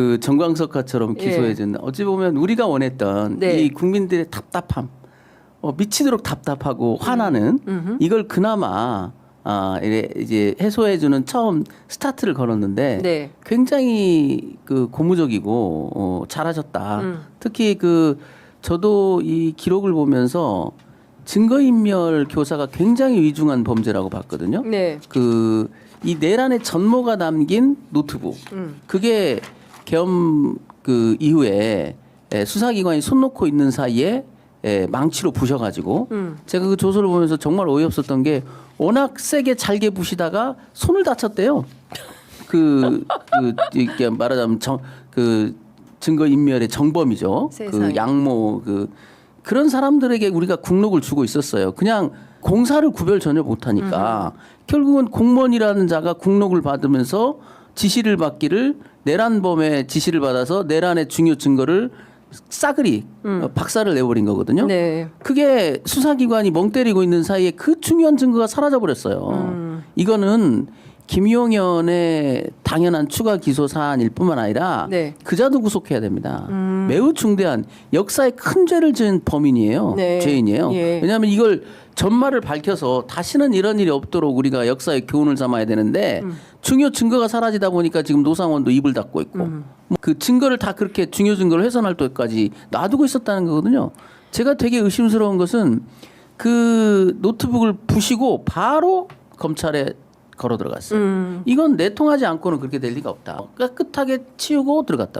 그 정광석화처럼 기소해준 어찌 보면 우리가 원했던 네. 이 국민들의 답답함, 어, 미치도록 답답하고 화나는 이걸 그나마 아 이래 이제 해소해주는 처음 스타트를 걸었는데 네. 굉장히 그 고무적이고 어, 잘하셨다. 음. 특히 그 저도 이 기록을 보면서 증거인멸 교사가 굉장히 위중한 범죄라고 봤거든요. 네. 그 이 내란의 전모가 담긴 노트북 음. 그게 계엄 그 이후에 에, 수사기관이 손 놓고 있는 사이에 에, 망치로 부셔가지고 음. 제가 그 조서를 보면서 정말 어이없었던 게 워낙 세게 잘게 부시다가 손을 다쳤대요. 그, 그 이렇게 말하자면 정, 그 증거 인멸의 정범이죠. 세상에. 그 양모 그 그런 사람들에게 우리가 국록을 주고 있었어요. 그냥 공사를 구별 전혀 못하니까 결국은 공무원이라는 자가 국록을 받으면서 지시를 받기를 내란범의 지시를 받아서 내란의 중요 증거를 싸그리 어, 박살을 내버린 거거든요. 네. 그게 수사기관이 멍 때리고 있는 사이에 그 중요한 증거가 사라져 버렸어요. 음. 이거는 김용현의 당연한 추가 기소 사안일 뿐만 아니라 네. 그자도 구속해야 됩니다. 매우 중대한 역사에 큰 죄를 지은 범인이에요. 네. 죄인이에요. 예. 왜냐하면 이걸 전말을 밝혀서 다시는 이런 일이 없도록 우리가 역사의 교훈을 삼아야 되는데 음. 중요 증거가 사라지다 보니까 지금 노상원도 입을 닫고 있고 음. 뭐그 증거를 다 그렇게 중요 증거를 훼손할 때까지 놔두고 있었다는 거거든요. 제가 되게 의심스러운 것은 그 노트북을 부시고 바로 검찰에 걸어 들어갔어요. 음. 이건 내통하지 않고는 그렇게 될 리가 없다. 깨끗하게 치우고 들어갔다.